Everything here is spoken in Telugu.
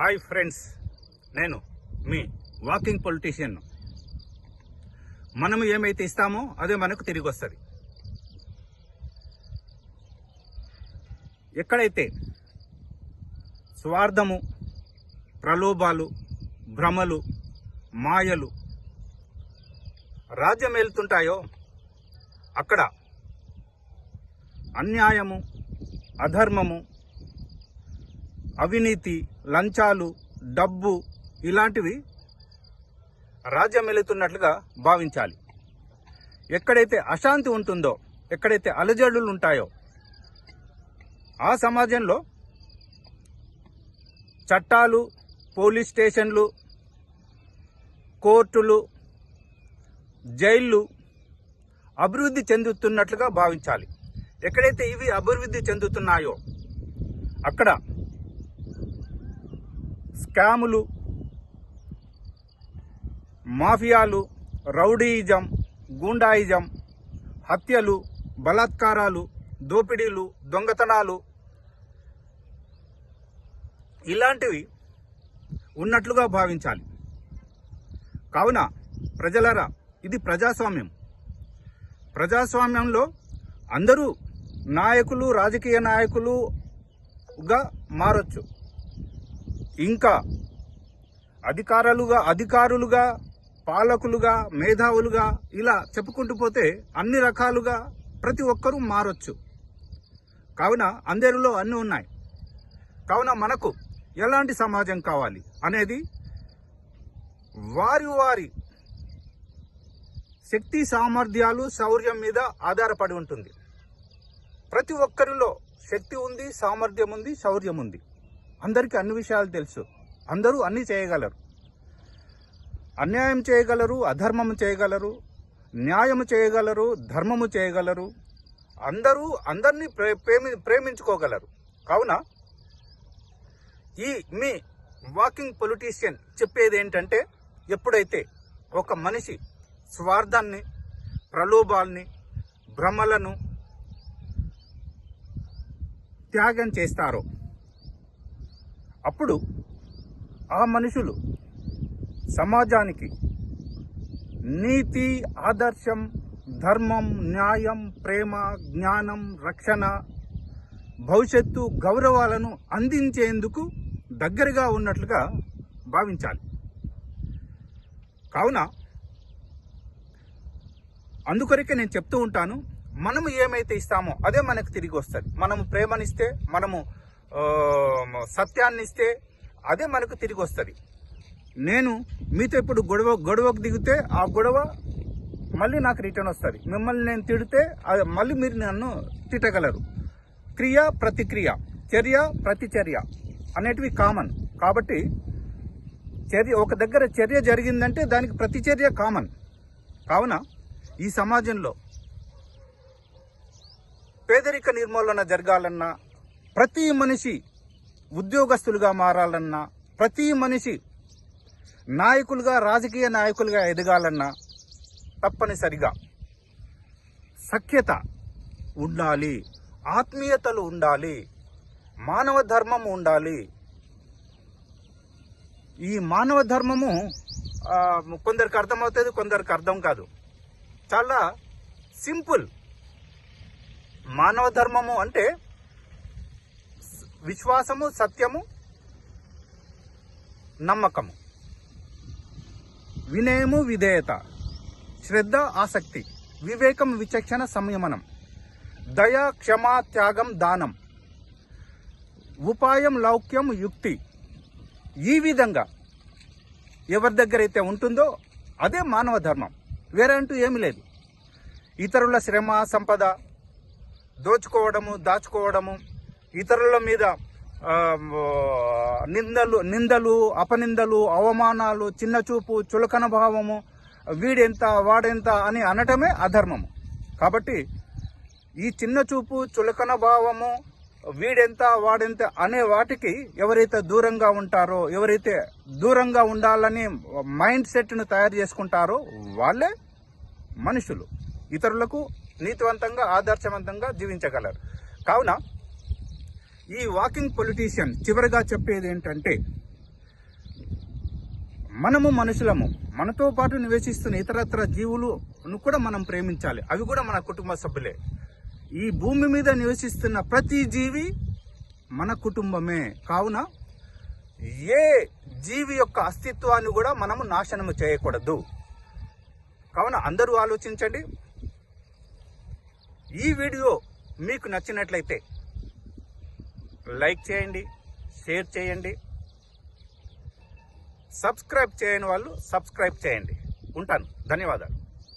హాయ్ ఫ్రెండ్స్ నేను మీ వాకింగ్ పొలిటీషియన్. మనము ఏమైతే ఇస్తామో అదే మనకు తిరిగి వస్తుంది. ఎక్కడైతే స్వార్థము ప్రలోభాలు భ్రమలు మాయలు రాజ్యం వెళ్తుంటాయో అక్కడ అన్యాయము అధర్మము అవినీతి లంచాలు డబ్బు ఇలాంటివి రాజ్యం వెళుతున్నట్లుగా భావించాలి. ఎక్కడైతే అశాంతి ఉంటుందో ఎక్కడైతే అలజడులు ఉంటాయో ఆ సమాజంలో చట్టాలు పోలీస్ స్టేషన్లు కోర్టులు జైళ్ళు అభివృద్ధి చెందుతున్నట్లుగా భావించాలి. ఎక్కడైతే ఇవి అభివృద్ధి చెందుతున్నాయో అక్కడ స్కాములు మాఫియాలు రౌడీయిజం గూండాయిజం హత్యలు బలాత్కారాలు దోపిడీలు దొంగతనాలు ఇలాంటివి ఉన్నట్లుగా భావించాలి. కావున ప్రజలరా ఇది ప్రజాస్వామ్యం. ప్రజాస్వామ్యంలో అందరూ నాయకులు రాజకీయ నాయకులుగా మారొచ్చు. ఇంకా అధికారులుగా అధికారులుగా పాలకులుగా మేధావులుగా ఇలా చెప్పుకుంటూ పోతే అన్ని రకాలుగా ప్రతి ఒక్కరూ మారొచ్చు. కావున అందరిలో అన్నీ ఉన్నాయి. కావున మనకు ఎలాంటి సమాజం కావాలి అనేది వారి వారి శక్తి సామర్థ్యాలు శౌర్యం మీద ఆధారపడి ఉంటుంది. ప్రతి ఒక్కరిలో శక్తి ఉంది సామర్థ్యం ఉంది శౌర్యం ఉంది. అందరికీ అన్ని విషయాలు తెలుసు. అందరూ అన్నీ చేయగలరు. అన్యాయం చేయగలరు అధర్మము చేయగలరు న్యాయము చేయగలరు ధర్మము చేయగలరు. అందరూ అందరినీ ప్రే ప్రేమి ప్రేమించుకోగలరు. కావున ఈ మీ వాకింగ్ పొలిటీషియన్ చెప్పేది ఏంటంటే ఎప్పుడైతే ఒక మనిషి స్వార్థాన్ని ప్రలోభాల్ని భ్రమలను త్యాగం చేస్తారో అప్పుడు ఆ మనుషులు సమాజానికి నీతి ఆదర్శం ధర్మం న్యాయం ప్రేమ జ్ఞానం రక్షణ భవిష్యత్తు గౌరవాలను అందించేందుకు దగ్గరగా ఉన్నట్లుగా భావించాలి. కావున అందుకొరకే నేను చెప్తూ ఉంటాను మనము ఏమైతే ఇస్తామో అదే మనకు తిరిగి వస్తుంది. మనము ప్రేమనిస్తే మనము సత్యాన్ని ఇస్తే అదే మనకు తిరిగి వస్తుంది నేను మీతో ఇప్పుడు గొడవ గొడవకు దిగితే ఆ గొడవ మళ్ళీ నాకు రిటర్న్ వస్తుంది. మిమ్మల్ని నేను తిడితే అది మళ్ళీ మీరు నన్ను తిట్టగలరు. క్రియ ప్రతిక్రియ చర్య ప్రతిచర్య అనేటివి కామన్ కాబట్టి చర్య ఒక దగ్గర చర్య జరిగిందంటే దానికి ప్రతిచర్య కామన్ కావున ఈ సమాజంలో పేదరిక నిర్మూలన జరగాలన్నా ప్రతి మనిషి ఉద్యోగస్తులుగా మారాలన్నా ప్రతి మనిషి నాయకులుగా రాజకీయ నాయకులుగా ఎదగాలన్నా తప్పనిసరిగా సఖ్యత ఉండాలి ఆత్మీయతలు ఉండాలి మానవ ధర్మం ఉండాలి. ఈ మానవ ధర్మము కొందరికి అర్థమవుతుంది కొందరికి అర్థం కాదు. చాలా సింపుల్. మానవ ధర్మము అంటే విశ్వాసము సత్యము నమ్మకము. వినయము విధేయత శ్రద్ధ ఆసక్తి వివేకం విచక్షణ సంయమనం దయ క్షమ త్యాగం దానం ఉపాయం లౌక్యం యుక్తి. ఈ విధంగా ఎవరి దగ్గర అయితే ఉంటుందో అదే మానవ ధర్మం. వేరే అంటూ ఏమి లేదు. ఇతరుల శ్రమ సంపద దోచుకోవడము దాచుకోవడము ఇతరుల మీద నిందలు నిందలు అపనిందలు అవమానాలు చిన్నచూపు చులకన భావము వీడెంత వాడెంత అని అనటమే అధర్మము. కాబట్టి ఈ చిన్న చూపు చులకన భావము వీడెంత వాడెంత అనే వాటికి ఎవరైతే దూరంగా ఉంటారో ఎవరైతే దూరంగా ఉండాలని మైండ్ సెట్ను తయారు చేసుకుంటారో వాళ్ళే మనుషులు. ఇతరులకు నీతివంతంగా ఆదర్శవంతంగా జీవించగలరు. కావున ఈ వాకింగ్ పొలిటీషియన్ చివరిగా చెప్పేది ఏంటంటే మనము మనుషులము మనతో పాటు నివసిస్తున్న ఇతరత్ర జీవులను కూడా మనం ప్రేమించాలి. అవి కూడా మన కుటుంబ సభ్యులే. ఈ భూమి మీద నివసిస్తున్న ప్రతి జీవి మన కుటుంబమే. కావున ఏ జీవి యొక్క అస్తిత్వాన్ని కూడా మనము నాశనము చేయకూడదు. కావున అందరూ ఆలోచించండి. ఈ వీడియో మీకు నచ్చినట్లయితే లైక్ చేయండి షేర్ చేయండి. సబ్స్క్రైబ్ చేయని వాళ్ళు సబ్స్క్రైబ్ చేయండి. ఉంటాను. ధన్యవాదాలు.